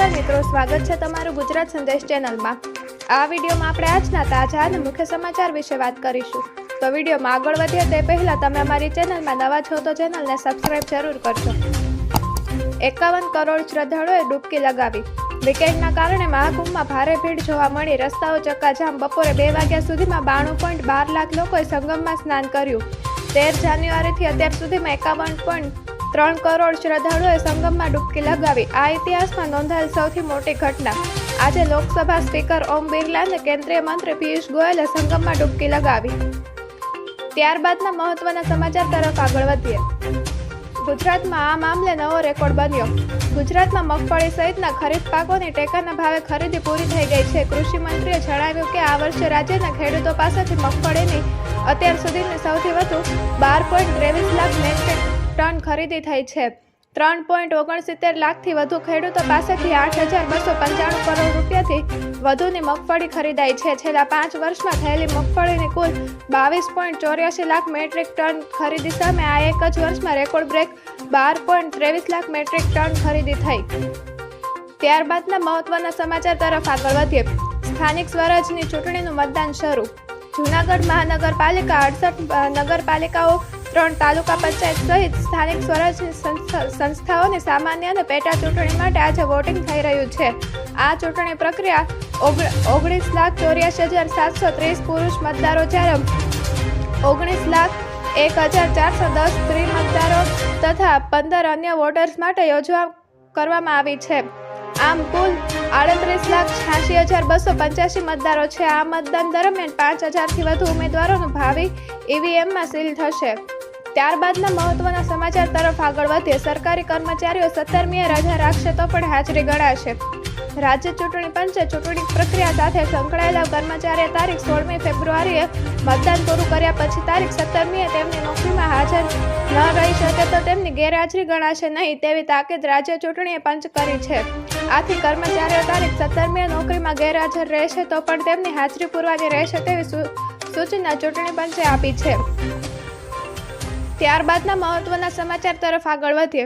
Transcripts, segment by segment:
નમસ્કાર મિત્રો, સ્વાગત છે તમારું ગુજરાત સંદેશ ચેનલમાં. આ વિડીયોમાં આપણે આજના તાજા અને મુખ્ય સમાચાર વિશે વાત કરીશું. તો વિડીયોમાં આગળ વધીએ તે પહેલાં તમે અમારી ચેનલમાં નવા છો તો ચેનલને સબસ્ક્રાઇબ જરૂર કરજો. એકાવન કરોડ શ્રદ્ધાળુઓએ ડૂબકી લગાવી. વીકેન્ડના કારણે મહાકુંભમાં ભારે ભીડ જોવા મળી, રસ્તાઓ ચક્કાજામ. બપોરે બે વાગ્યા સુધીમાં બાણું પોઈન્ટ બાર લાખ લોકોએ સંગમમાં સ્નાન કર્યું. તેર જાન્યુઆરીથી અત્યાર સુધીમાં એકાવન પોઈન્ટ ત્રણ કરોડ શ્રદ્ધાળુઓએ સંગમમાં ડૂબકી લગાવી. આ ઇતિહાસમાં નોંધાયેલ સૌથી મોટી ઘટના. આજે લોકસભા સ્પીકર ઓમ બિરલા અને કેન્દ્રીય મંત્રી પિયુષ ગોયલે સંગમમાં ડૂબકી લગાવી. ત્યારબાદના મહત્વના સમાચાર તરફ આગળ વધીએ. ગુજરાતમાં આ મામલે નવો રેકોર્ડ બન્યો. ગુજરાતમાં મગફળી સહિતના ખરીફ પાકોની ટેકાના ભાવે ખરીદી પૂરી થઈ ગઈ છે. કૃષિ મંત્રીએ જણાવ્યું કે આ વર્ષે રાજ્યના ખેડૂતો પાસેથી મગફળીની અત્યાર સુધીની સૌથી વધુ બાર પોઈન્ટ ત્રેવીસ લાખ મેટ્રિક ટન ખરીદી થઈ છે. ત્રણ પોઈન્ટ ઓગણસિત્તેર લાખથી વધુ ખેડૂતો પાસેથી આઠ હજાર બસો પંચાણું કરોડ રૂપિયાથી વધુની મગફળી ખરીદાઈ છે. છેલ્લા પાંચ વર્ષમાં થયેલી મગફળીની કુલ બાવીસ પોઈન્ટ ચોર્યાસી લાખ મેટ્રિક ટન ખરીદી સામે આ એક જ વર્ષમાં રેકોર્ડ બ્રેક બાર પોઈન્ટ ત્રેવીસ લાખ મેટ્રિક ટન ખરીદી થઈ. ત્યારબાદના મહત્વના સમાચાર તરફ આગળ વધીએ. સ્થાનિક સ્વરાજની ચૂંટણીનું મતદાન શરૂ. જૂનાગઢ મહાનગરપાલિકા અડસઠ નગરપાલિકાઓ ત્રણ તાલુકા પંચાયત સહિત સ્થાનિક સ્વરાજની સંસ્થા- સંસ્થાઓની સામાન્ય અને પેટા ચૂંટણી માટે આજે વોટિંગ થઈ રહ્યું છે. આ ચૂંટણી પ્રક્રિયા ઓગણ- ઓગણીસ લાખ ચોર્યાસી હજાર સાતસો ત્રીસ પુરુષ મતદારો જ્યારે ઓગણીસ લાખ એક હજાર ચારસો દસ સ્ત્રી મતદારો તથા પંદર અન્ય વોટર્સ માટે યોજવા, કરવામાં આવી છે. આમ કુલ આડત્રીસ લાખ છ્યાસી હજાર બસો પંચ્યાસી મતદારો છે. આ મતદાન દરમિયાન પાંચ હજારથી વધુ ઉમેદવારોનું ભાવિ ઈવીએમમાં સીલ થશે. ત્યારબાદના મહત્વના સમાચાર તરફ આગળ વધીએ. સરકારી કર્મચારીઓ સત્તરમીએ રજા રાખશે તો પણ હાજરી ગણાશે. રાજ્ય ચૂંટણી પંચે ચૂંટણી પ્રક્રિયા સાથે સંકળાયેલા કર્મચારીએ તારીખ સોળમી ફેબ્રુઆરીએ મતદાન પૂરું કર્યા પછી તારીખ સત્તરમીએ તેમની નોકરીમાં હાજર ન રહી શકે તો તેમની ગેરહાજરી ગણાશે નહીં તેવી તાકીદ રાજ્ય ચૂંટણીએ પંચ કરી છે. આથી કર્મચારીઓ તારીખ સત્તરમીએ નોકરીમાં ગેરહાજર રહેશે તો પણ તેમની હાજરી પૂરવાની રહેશે તેવી સૂચના ચૂંટણી પંચે આપી છે. ત્યારબાદના મહત્વના સમાચાર તરફ આગળ વધીએ.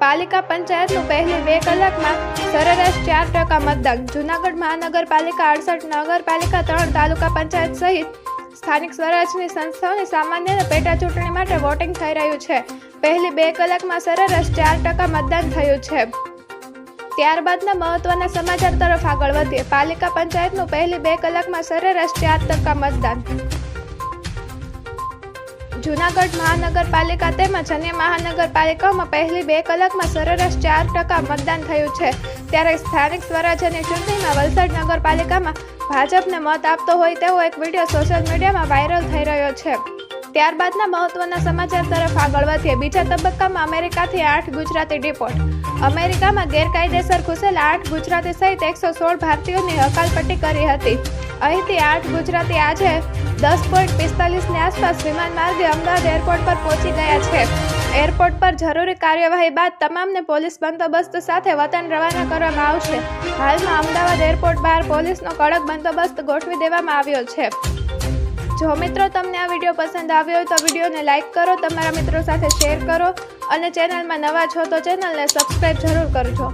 પાલિકા પંચાયતનું પહેલી બે કલાકમાં સરેરાશ ચાર ટકા મતદાન. જૂનાગઢ મહાનગરપાલિકા અડસઠ, નગરપાલિકા ત્રણ, તાલુકા પંચાયત સહિત સ્થાનિક સ્વરાજની સંસ્થાઓની સામાન્ય પેટા ચૂંટણી માટે વોટિંગ થઈ રહ્યું છે. પહેલી બે કલાકમાં સરેરાશ ચાર ટકા મતદાન થયું છે. ત્યારબાદના મહત્વના સમાચાર તરફ આગળ વધીએ. પાલિકા પંચાયતનું પહેલી બે કલાકમાં સરેરાશ ચાર ટકા મતદાન. જૂનાગઢ મહાનગરપાલિકા તેમજ અન્ય મહાનગરપાલિકાઓમાં પહેલી બે કલાકમાં સરેરાશ ચાર ટકા મતદાન થયું છે. ત્યારે સ્થાનિક સ્વરાજ્યની ચૂંટણીમાં વલસાડ નગરપાલિકામાં ભાજપને મત આપતો હોય તેવો એક વીડિયો સોશિયલ મીડિયામાં વાયરલ થઈ રહ્યો છે. ત્યારબાદના મહત્વના સમાચાર તરફ આગળ વધીએ. બીજા તબક્કામાં અમેરિકાથી આઠ ગુજરાતી ડિપોર્ટ અમેરિકામાં ગેરકાયદેસર ઘૂસેલા આઠ ગુજરાતી સહિત એકસો સોળ ભારતીયોની હકાલપટ્ટી કરી હતી. અહીંથી આઠ ગુજરાતી આજે દસ પોઈન્ટ પિસ્તાલીસની આસપાસ વિમાન માર્ગે અમદાવાદ એરપોર્ટ પર પહોંચી ગયા છે. એરપોર્ટ પર જરૂરી કાર્યવાહી બાદ તમામને પોલીસ બંદોબસ્ત સાથે વતન રવાના કરવામાં આવશે. હાલમાં અમદાવાદ એરપોર્ટ બહાર પોલીસનો કડક બંદોબસ્ત ગોઠવી દેવામાં આવ્યો છે. જો મિત્રો તમને આ વીડિયો પસંદ આવ્યો હોય તો વિડીયોને લાઇક કરો, તમારા મિત્રો સાથે શેર કરો અને ચેનલમાં નવા છો તો ચેનલને સબસ્ક્રાઈબ જરૂર કરજો.